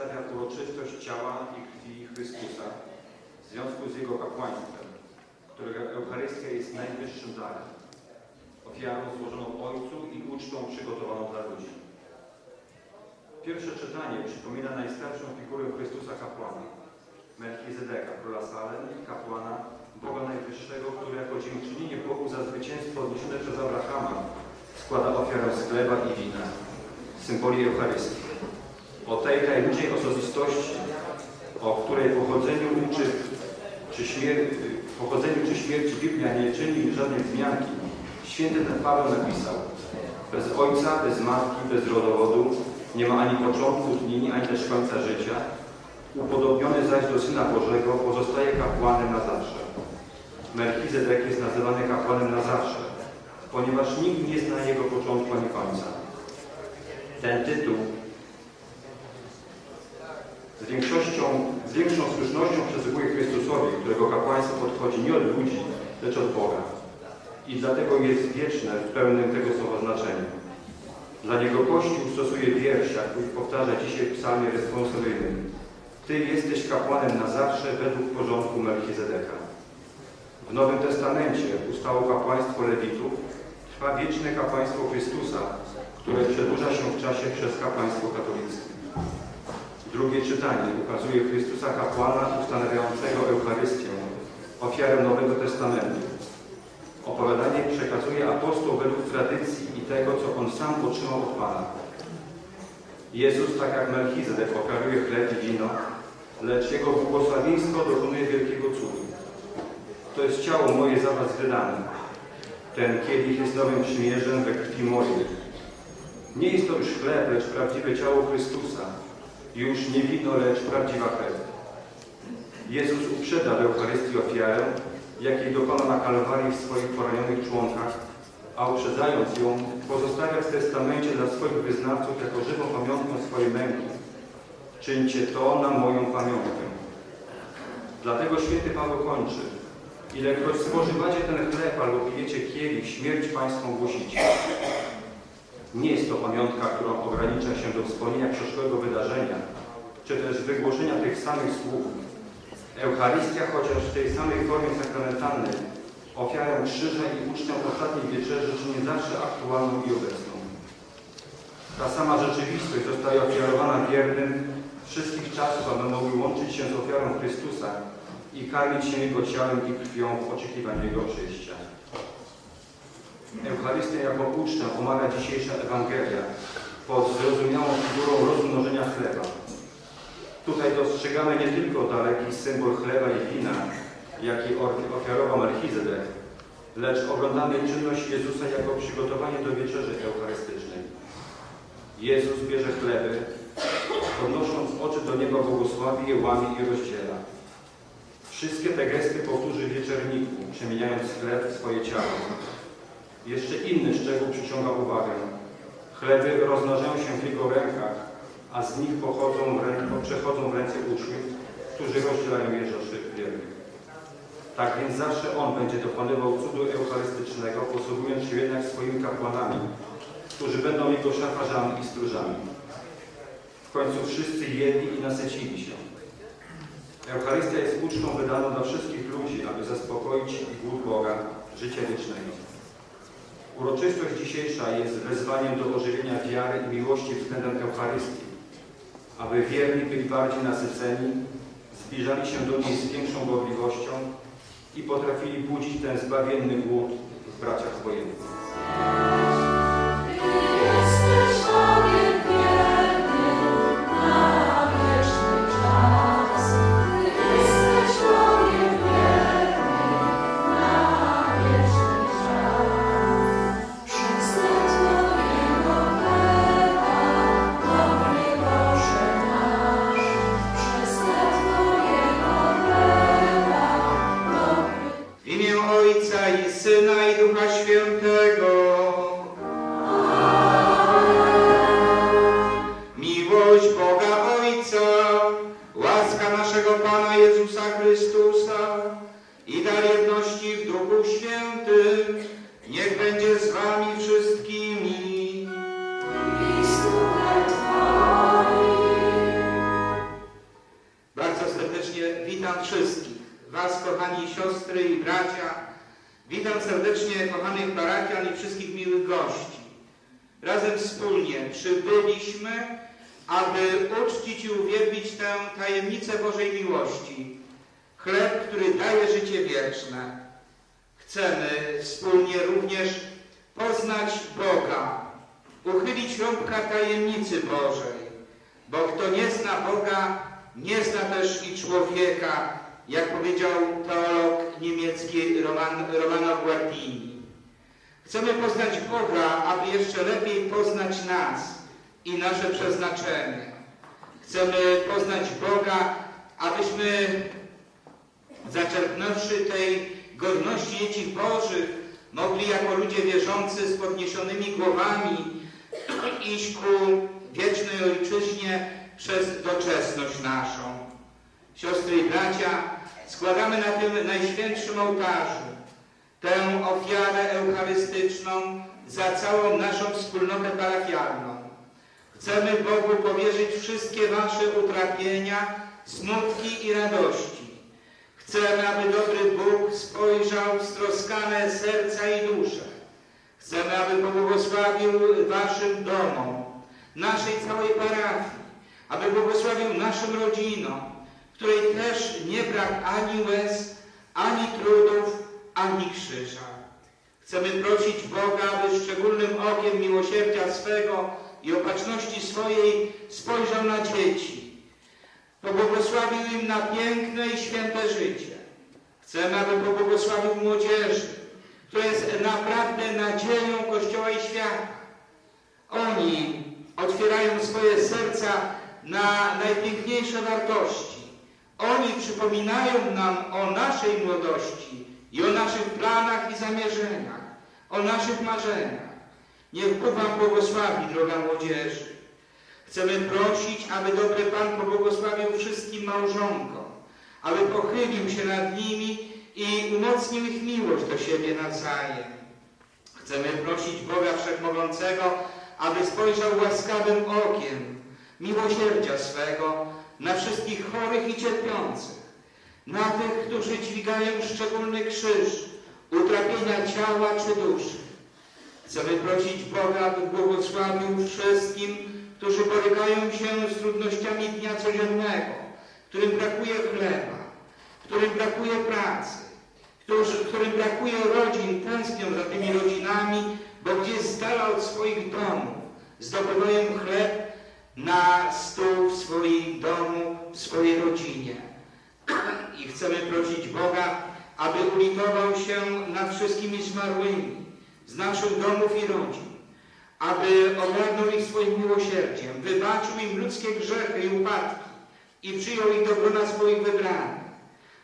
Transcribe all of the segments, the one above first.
przedstawia uroczystość ciała i krwi Chrystusa w związku z Jego kapłaństwem, którego Eucharystia jest najwyższym darem, ofiarą złożoną Ojcu i ucztą przygotowaną dla ludzi. Pierwsze czytanie przypomina najstarszą figurę Chrystusa kapłana, Melchizedeka, króla Salem kapłana Boga Najwyższego, który jako dziękczynienie Bogu za zwycięstwo odniesione przez Abrahama składa ofiarę z chleba i wina, symboli Eucharystii. O tej tajemniczej osobistości, o której pochodzeniu czy, czy śmier- pochodzeniu czy śmierci Biblia nie czyni żadnej wzmianki, święty ten Paweł napisał bez ojca, bez matki, bez rodowodu, nie ma ani początku dni, ani też końca życia, upodobniony zaś do Syna Bożego pozostaje kapłanem na zawsze. Melchizedek jest nazywany kapłanem na zawsze, ponieważ nikt nie zna jego początku ani końca. Ten tytuł z większością, z większą słusznością przysługuje Chrystusowi, którego kapłaństwo podchodzi nie od ludzi, lecz od Boga. I dlatego jest wieczne w pełnym tego słowa znaczeniu. Dla niego Kościół stosuje wiersz, jak powtarza dzisiaj w psalmie responsoryjnym. Ty jesteś kapłanem na zawsze według porządku Melchizedeka. W Nowym Testamencie ustało kapłaństwo Lewitów, trwa wieczne kapłaństwo Chrystusa, które przedłuża się w czasie przez kapłaństwo katolickie. Drugie czytanie ukazuje Chrystusa kapłana ustanawiającego Eucharystię, ofiarę Nowego Testamentu. Opowiadanie przekazuje apostoł według tradycji i tego, co on sam otrzymał od Pana. Jezus, tak jak Melchizedek, ofiaruje chleb i wino, lecz Jego błogosławieństwo dokonuje wielkiego cudu. To jest ciało moje za was wydane. Ten kielich jest nowym przymierzem we krwi mojej. Nie jest to już chleb, lecz prawdziwe ciało Chrystusa. Już nie wino, lecz prawdziwa krew. Jezus uprzedza w Eucharystii ofiarę, jakiej dokona na Kalwarii w swoich poranionych członkach, a uprzedzając ją, pozostawia w testamencie dla swoich wyznawców jako żywą pamiątkę swojej męki. Czyńcie to na moją pamiątkę. Dlatego święty Paweł kończy. Ilekroć spożywacie ten chleb albo pijecie kielich, śmierć Państwą głosicie. Nie jest to pamiątka, którą ogranicza się do wspomnienia przeszłego wydarzenia, czy też wygłoszenia tych samych słów. Eucharystia, chociaż w tej samej formie sakramentalnej, ofiarę krzyża i ucztę ostatniej wieczerzy czyni zawsze aktualną i obecną. Ta sama rzeczywistość zostaje ofiarowana wiernym wszystkich czasów, aby mogły łączyć się z ofiarą Chrystusa i karmić się Jego ciałem i krwią w oczekiwaniu Jego przyjścia. Eucharystię jako ucztę omaga dzisiejsza Ewangelia pod zrozumiałą figurą rozmnożenia chleba. Tutaj dostrzegamy nie tylko daleki symbol chleba i wina, jaki ofiarował Melchizedek, lecz oglądamy czynność Jezusa jako przygotowanie do wieczerzy eucharystycznej. Jezus bierze chleby, podnosząc oczy do nieba błogosławi je, łamie i rozdziela. Wszystkie te gesty powtórzy w wieczerniku, przemieniając chleb w swoje ciało. Jeszcze inny szczegół przyciąga uwagę. Chleby rozmnażają się w jego rękach, a z nich pochodzą w ręce, przechodzą w ręce uczniów, którzy rozdzielają je rzeszy wiernych. Tak więc zawsze On będzie dokonywał cudu eucharystycznego, posługując się jednak swoimi kapłanami, którzy będą Jego szafarzami i stróżami. W końcu wszyscy jedli i nasycili się. Eucharystia jest ucztą wydaną dla wszystkich ludzi, aby zaspokoić głód Boga, życia wiecznego. Uroczystość dzisiejsza jest wezwaniem do ożywienia wiary i miłości względem Eucharystii, aby wierni byli bardziej nasyceni, zbliżali się do niej z większą gorliwością i potrafili budzić ten zbawienny głód w braciach wojennych. Chcemy wspólnie również poznać Boga, uchylić rąbka tajemnicy Bożej, bo kto nie zna Boga, nie zna też i człowieka, jak powiedział teolog niemiecki Roman, Romano Guardini. Chcemy poznać Boga, aby jeszcze lepiej poznać nas i nasze przeznaczenie. Chcemy poznać Boga, abyśmy zaczerpnąwszy tej godności dzieci Bożych, mogli jako ludzie wierzący z podniesionymi głowami iść ku wiecznej ojczyźnie przez doczesność naszą. Siostry i bracia, składamy na tym najświętszym ołtarzu tę ofiarę eucharystyczną za całą naszą wspólnotę parafialną. Chcemy Bogu powierzyć wszystkie Wasze utrapienia, smutki i radości. Chcemy, aby dobry Bóg spojrzał w stroskane serca i dusze. Chcemy, aby pobłogosławił Waszym domom, naszej całej parafii, aby błogosławił naszym rodzinom, której też nie brak ani łez, ani trudów, ani krzyża. Chcemy prosić Boga, aby szczególnym okiem miłosierdzia swego i opatrzności swojej spojrzał na dzieci, pobłogosławił im na piękne i święte życie. Chcemy, aby pobłogosławił młodzieży, która jest naprawdę nadzieją Kościoła i świata. Oni otwierają swoje serca na najpiękniejsze wartości. Oni przypominają nam o naszej młodości i o naszych planach i zamierzeniach, o naszych marzeniach. Niech Bóg Wam błogosławi, droga młodzieży. Chcemy prosić, aby dobry Pan pobłogosławił wszystkim małżonkom, aby pochylił się nad nimi i umocnił ich miłość do siebie nawzajem. Chcemy prosić Boga Wszechmogącego, aby spojrzał łaskawym okiem miłosierdzia swego na wszystkich chorych i cierpiących, na tych, którzy dźwigają szczególny krzyż, utrapienia ciała czy duszy. Chcemy prosić Boga, aby błogosławił wszystkim, którzy borykają się z trudnościami dnia codziennego, którym brakuje chleba, którym brakuje pracy, którzy, którym brakuje rodzin, tęsknią za tymi rodzinami, bo gdzieś z dala od swoich domów zdobywają chleb na stół w swoim domu, w swojej rodzinie. I chcemy prosić Boga, aby ulitował się nad wszystkimi zmarłymi z naszych domów i rodzin, aby ogarnął ich swoim miłosierdziem, wybaczył im ludzkie grzechy i upadki i przyjął ich do grona swoich wybranych.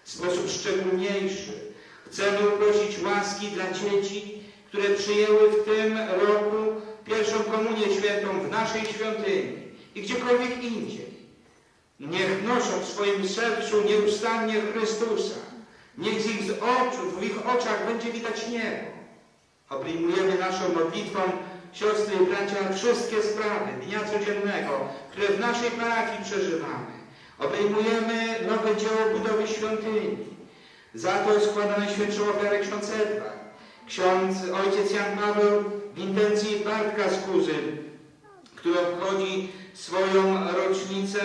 W sposób szczególniejszy chcemy uprosić łaski dla dzieci, które przyjęły w tym roku pierwszą komunię świętą w naszej świątyni i gdziekolwiek indziej. Niech noszą w swoim sercu nieustannie Chrystusa. Niech z ich oczu, w ich oczach będzie widać niebo. Obejmujemy naszą modlitwą, siostry i bracia, wszystkie sprawy dnia codziennego, które w naszej parafii przeżywamy. Obejmujemy nowe dzieło budowy świątyni. Za to składa Najświętszą ofiarę ksiądz Edward. Ksiądz ojciec Jan Paweł w intencji Bartka z Kuzyn, który obchodzi swoją rocznicę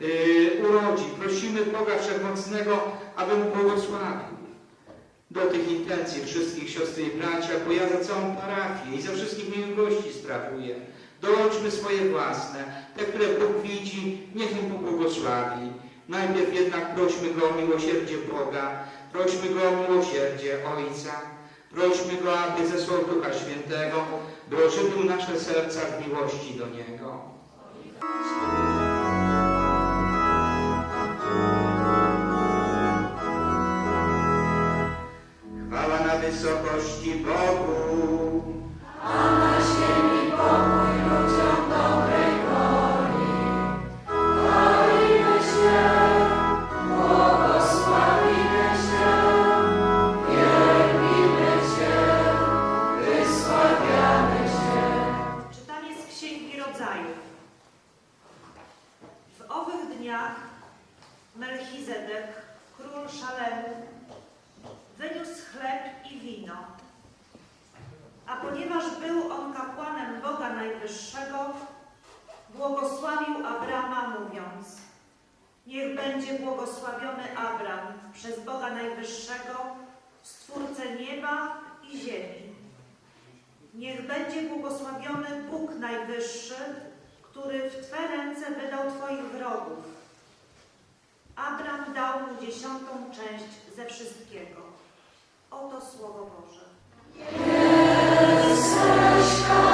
yy, urodzin. Prosimy Boga Wszechmocnego, aby mu błogosławił. Do tych intencji wszystkich siostry i bracia, bo ja za całą parafię i za wszystkich miłych gości sprawuję. Dołączmy swoje własne, te, które Bóg widzi, niech im pobłogosławi. Najpierw jednak prośmy Go o miłosierdzie Boga, prośmy Go o miłosierdzie Ojca, prośmy Go, aby zesłał Ducha Świętego, by ożywił nasze serca w miłości do Niego. Wysokości Bogu. Najwyższego, błogosławił Abrama, mówiąc: Niech będzie błogosławiony Abram przez Boga Najwyższego, Stwórcę nieba i ziemi. Niech będzie błogosławiony Bóg Najwyższy, który w Twe ręce wydał Twoich wrogów. Abram dał mu dziesiątą część ze wszystkiego. Oto Słowo Boże. Rzekł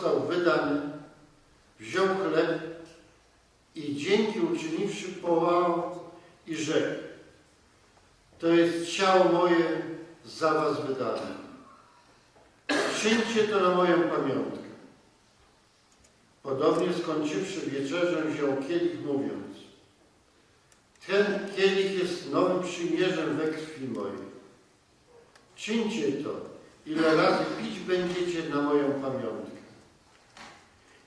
został wydany, wziął chleb i dzięki uczyniwszy połamał i rzekł, to jest ciało moje za Was wydane. Czyńcie to na moją pamiątkę. Podobnie skończywszy wieczerzę, wziął kielich, mówiąc: Ten kielich jest nowym przymierzem we krwi mojej. Czyńcie to, ile razy pić będziecie na moją pamiątkę.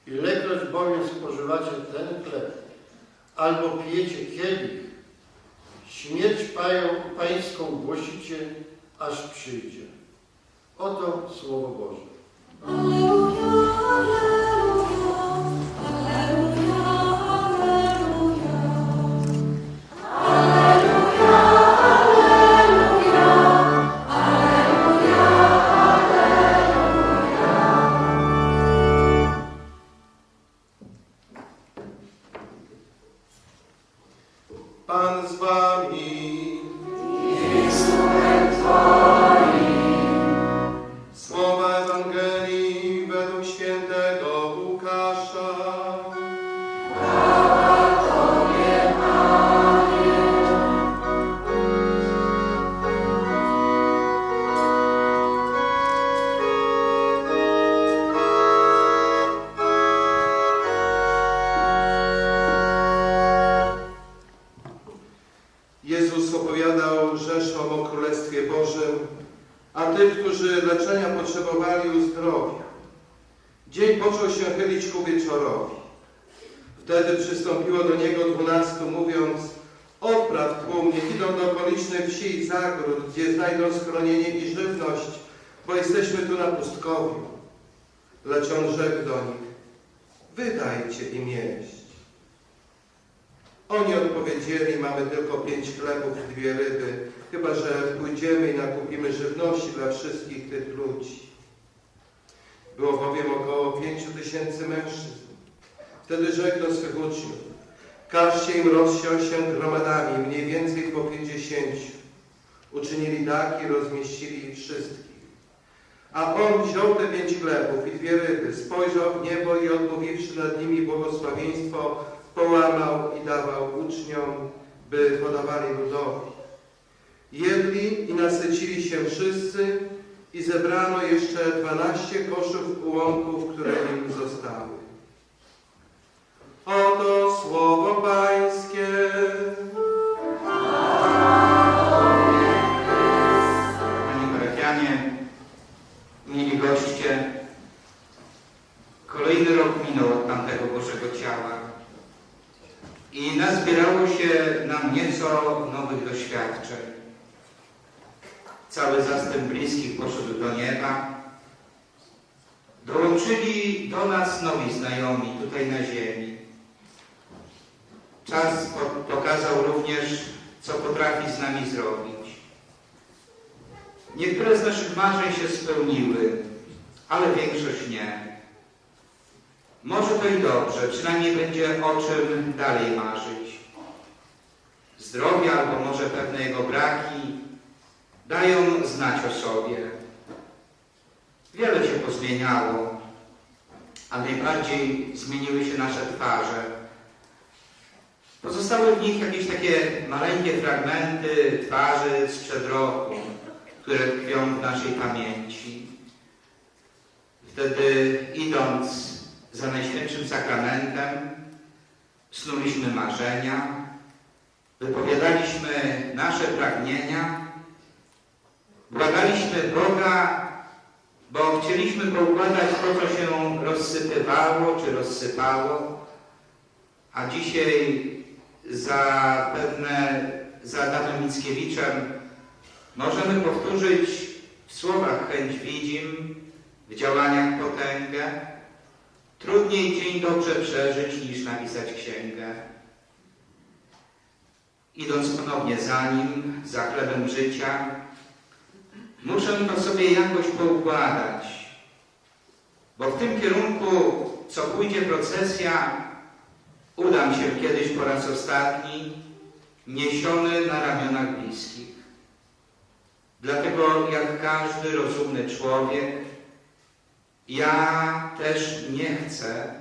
Ilekroć bowiem spożywacie ten chleb, albo pijecie kielich, śmierć pają- pańską głosicie, aż przyjdzie. Oto Słowo Boże. Alleluja, Pan z wami. Słowa 12 mówiąc Odpraw tłumnie, idą do okolicznych wsi i zagród, gdzie znajdą schronienie i żywność, bo jesteśmy tu na pustkowiu. Lecz on rzekł do nich, wydajcie im jeść. Oni odpowiedzieli, mamy tylko pięć chlebów i dwie ryby, chyba że pójdziemy i nakupimy żywności dla wszystkich tych ludzi. Było bowiem około pięciu tysięcy mężczyzn. Wtedy rzekł do swych uczniów, każcie im rozsiąść się gromadami, mniej więcej po pięćdziesięciu. Uczynili tak i rozmieścili ich wszystkich. A on wziął te pięć chlebów i dwie ryby, spojrzał w niebo i odmówiwszy nad nimi błogosławieństwo, połamał i dawał uczniom, by podawali ludowi. Jedli i nasycili się wszyscy i zebrano jeszcze dwanaście koszów ułomków, które im zostały. Oto słowo Pańskie. Panie parafianie, mili goście, kolejny rok minął od tamtego Bożego Ciała i nazbierało się nam nieco nowych doświadczeń. Cały zastęp bliskich poszedł do nieba. Dołączyli do nas nowi znajomi tutaj na ziemi. Czas po- pokazał również, co potrafi z nami zrobić. Niektóre z naszych marzeń się spełniły, ale większość nie. Może to i dobrze, przynajmniej będzie o czym dalej marzyć. Zdrowie albo może pewne jego braki dają znać o sobie. Wiele się pozmieniało, a najbardziej zmieniły się nasze twarze. Pozostały w nich jakieś takie maleńkie fragmenty twarzy sprzed roku, które tkwią w naszej pamięci. Wtedy idąc za Najświętszym Sakramentem, snuliśmy marzenia, wypowiadaliśmy nasze pragnienia, błagaliśmy Boga, bo chcieliśmy poukładać to, co się rozsypywało czy rozsypało, a dzisiaj zapewne za Adamem Mickiewiczem możemy powtórzyć w słowach chęć widzim, w działaniach potęgę. Trudniej dzień dobrze przeżyć niż napisać księgę. Idąc ponownie za nim, za chlebem życia, muszę to sobie jakoś poukładać, bo w tym kierunku, co pójdzie procesja, udam się kiedyś po raz ostatni, niesiony na ramionach bliskich. Dlatego, jak każdy rozumny człowiek, ja też nie chcę,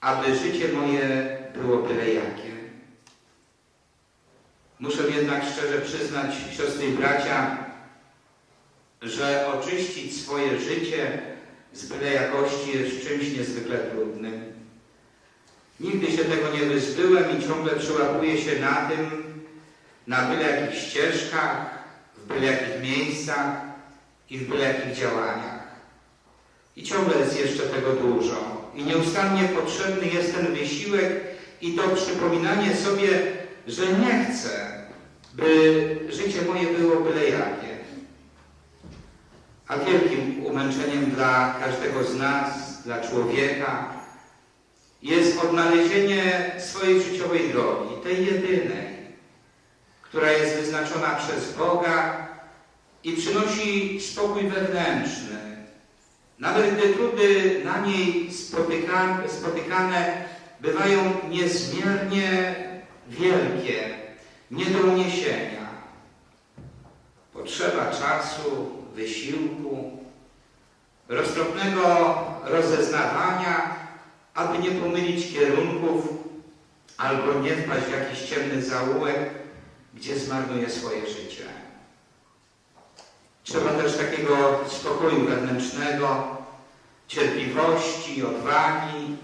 aby życie moje było byle jakie. Muszę jednak szczerze przyznać, siostry i bracia, że oczyścić swoje życie z byle jakości jest czymś niezwykle trudnym. Nigdy się tego nie wyzbyłem i ciągle przyłapuję się na tym, na byle jakich ścieżkach, w byle jakich miejscach i w byle jakich działaniach. I ciągle jest jeszcze tego dużo. I nieustannie potrzebny jest ten wysiłek i to przypominanie sobie, że nie chcę, by życie moje było byle jakie. A wielkim umęczeniem dla każdego z nas, dla człowieka, odnalezienie swojej życiowej drogi, tej jedynej, która jest wyznaczona przez Boga i przynosi spokój wewnętrzny. Nawet gdy trudy na niej spotykane, spotykane bywają niezmiernie wielkie, nie do uniesienia. Potrzeba czasu, wysiłku, roztropnego rozeznawania, aby nie pomylić kierunków albo nie wpaść w jakiś ciemny zaułek, gdzie zmarnuje swoje życie. Trzeba też takiego spokoju wewnętrznego, cierpliwości, odwagi,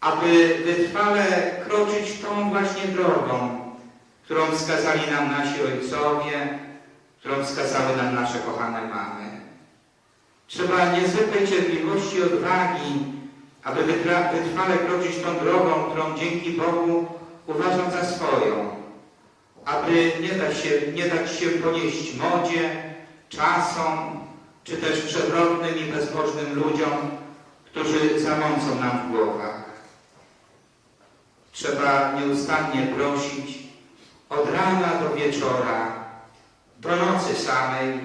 aby wytrwale kroczyć tą właśnie drogą, którą wskazali nam nasi ojcowie, którą wskazały nam nasze kochane mamy. Trzeba niezwykłej cierpliwości odwagi, aby wytrwale kroczyć tą drogą, którą dzięki Bogu uważam za swoją, aby nie dać się, nie dać się ponieść modzie, czasom, czy też przewrotnym i bezbożnym ludziom, którzy zamącą nam w głowach. Trzeba nieustannie prosić od rana do wieczora, do nocy samej,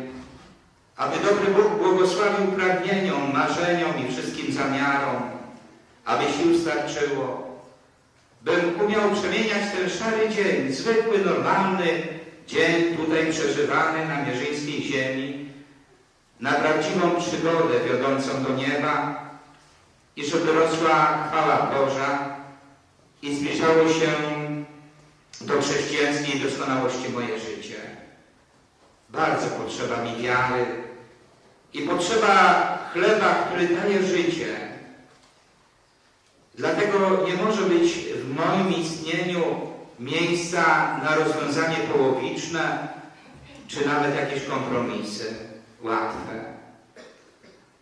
aby dobry Bóg błogosławił pragnieniom, marzeniom i wszystkim zamiarom, aby sił starczyło, bym umiał przemieniać ten szary dzień, zwykły, normalny dzień tutaj przeżywany na mierzyńskiej ziemi, na prawdziwą przygodę wiodącą do nieba i żeby rosła chwała Boża i zbliżało się do chrześcijańskiej doskonałości moje życie. Bardzo potrzeba mi wiary i potrzeba chleba, który daje życie. Dlatego nie może być w moim istnieniu miejsca na rozwiązanie połowiczne, czy nawet jakieś kompromisy łatwe.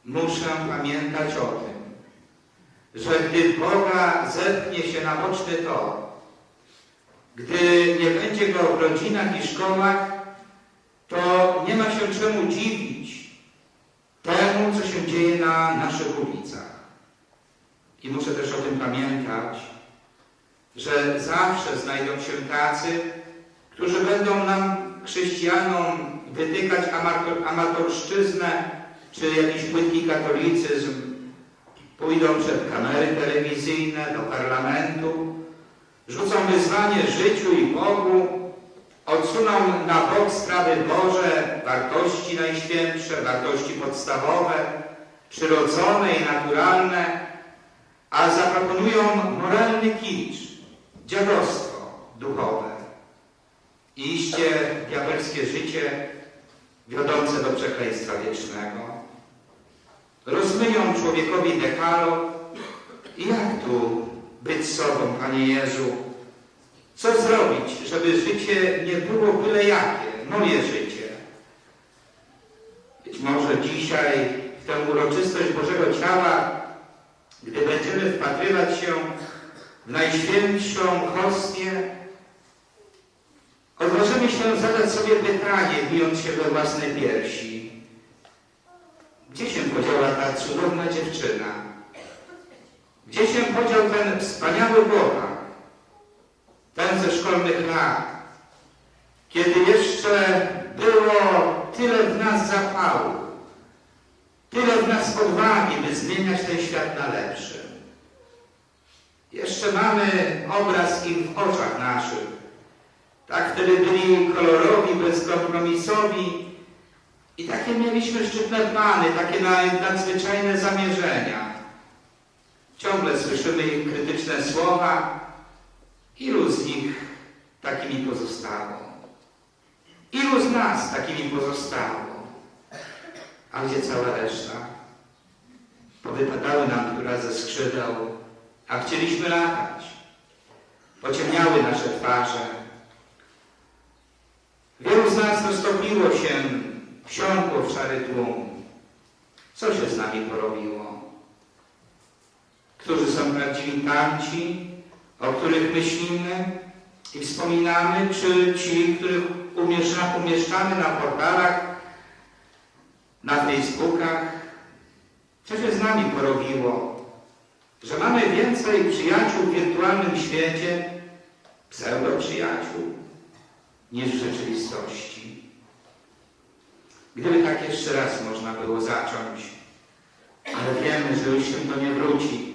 Muszę pamiętać o tym, że gdy Boga zepchnie się na boczny tor, gdy nie będzie Go w rodzinach i szkołach, to nie ma się czemu dziwić temu, co się dzieje na naszych ulicach. I muszę też o tym pamiętać, że zawsze znajdą się tacy, którzy będą nam, chrześcijanom, wytykać amator, amatorszczyznę czy jakiś płytki katolicyzm. Pójdą przed kamery telewizyjne, do parlamentu, rzucą wyzwanie życiu i Bogu, odsuną na bok sprawy Boże, wartości najświętsze, wartości podstawowe, przyrodzone i naturalne, a zaproponują moralny kicz, dziadostwo duchowe i iście diabelskie życie wiodące do przekleństwa wiecznego. Rozmyją człowiekowi dekalog i jak tu być sobą, Panie Jezu? Co zrobić, żeby życie nie było byle jakie, moje życie? Być może dzisiaj w tę uroczystość Bożego Ciała, gdy będziemy wpatrywać się w Najświętszą hostię, odważymy się zadać sobie pytanie, bijąc się we własne piersi. Gdzie się podziała ta cudowna dziewczyna? Gdzie się podział ten wspaniały chłopak? Ten ze szkolnych lat, kiedy jeszcze było tyle w nas zapału, tyle w nas odwagi, by zmieniać ten świat na lepszy. Jeszcze mamy obraz ich w oczach naszych. Tak wtedy byli kolorowi, bezkompromisowi i takie mieliśmy szczytne plany, takie na- nadzwyczajne zamierzenia. Ciągle słyszymy ich krytyczne słowa. Ilu z nich takimi pozostało? Ilu z nas takimi pozostało? A gdzie cała reszta? Powypadały nam która ze skrzydeł, a chcieliśmy latać. Pociemniały nasze twarze. Wielu z nas roztopiło się, wsiąkło w szary tłum. Co się z nami porobiło? Którzy są prawdziwi tamci, o których myślimy i wspominamy, czy ci, których umieszcza, umieszczamy na portalach, na Facebookach? Co się z nami porobiło? Że mamy więcej przyjaciół w wirtualnym świecie, pseudo-przyjaciół, niż w rzeczywistości. Gdyby tak jeszcze raz można było zacząć, ale wiemy, że już się to nie wróci.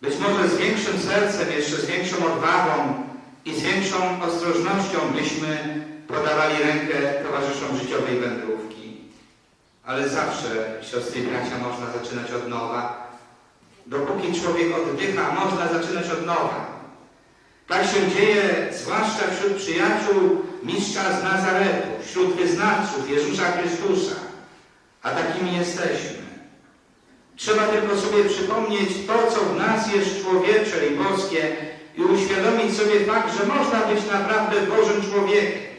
Być może z większym sercem, jeszcze z większą odwagą i z większą ostrożnością byśmy podawali rękę towarzyszom życiowej wędrówki. Ale zawsze, siostry i bracia, można zaczynać od nowa. Dopóki człowiek oddycha, można zaczynać od nowa. Tak się dzieje zwłaszcza wśród przyjaciół mistrza z Nazaretu, wśród wyznawców Jezusa Chrystusa. A takimi jesteśmy. Trzeba tylko sobie przypomnieć to, co w nas jest człowiecze i boskie i uświadomić sobie fakt, że można być naprawdę Bożym człowiekiem.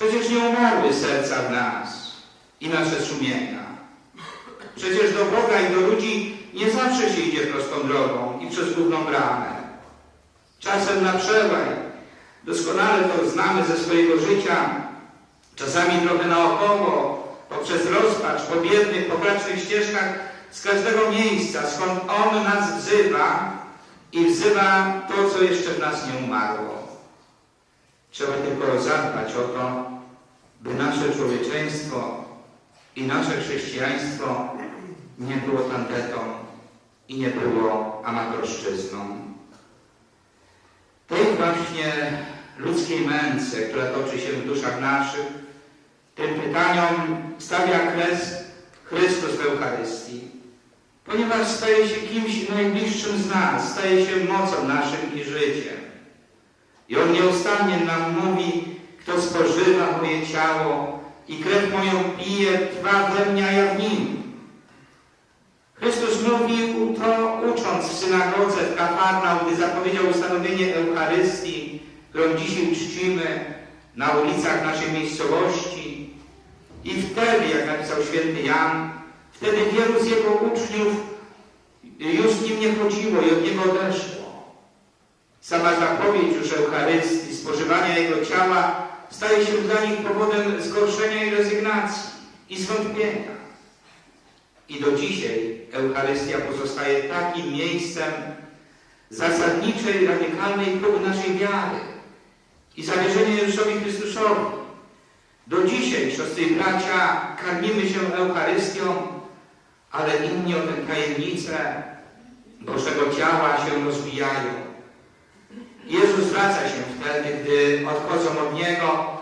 Przecież nie umarły serca w nas i nasze sumienia. Przecież do Boga i do ludzi nie zawsze się idzie prostą drogą i przez główną bramę. Czasem na przełaj. Doskonale to znamy ze swojego życia. Czasami trochę naokoło, poprzez rozpacz, po biednych, pokracznych ścieżkach z każdego miejsca, skąd On nas wzywa i wzywa to, co jeszcze w nas nie umarło. Trzeba tylko zadbać o to, by nasze człowieczeństwo i nasze chrześcijaństwo nie było tandetą i nie było amatorszczyzną. Tej właśnie ludzkiej męce, która toczy się w duszach naszych, tym pytaniom stawia kres Chrystus w Eucharystii, ponieważ staje się kimś najbliższym z nas, staje się mocą naszym i życiem. I On nieustannie nam mówi, kto spożywa moje ciało i krew moją pije, trwa we mnie, a ja w nim. Chrystus mówił to ucząc w synagodze w Kafarnaum, gdy zapowiedział ustanowienie Eucharystii, którą dzisiaj czcimy na ulicach naszej miejscowości. I wtedy, jak napisał święty Jan, wtedy wielu z jego uczniów już z nim nie chodziło i od niego odeszło. Sama zapowiedź już Eucharystii, spożywania Jego ciała staje się dla nich powodem zgorszenia i rezygnacji i zwątpienia. I do dzisiaj Eucharystia pozostaje takim miejscem zasadniczej, radykalnej próby naszej wiary i zawierzenia Jezusowi Chrystusowi. Do dzisiaj, siostry i bracia, karmimy się Eucharystią, ale inni o tę tajemnicę Bożego ciała się rozwijają. Jezus zwraca się wtedy, gdy odchodzą od Niego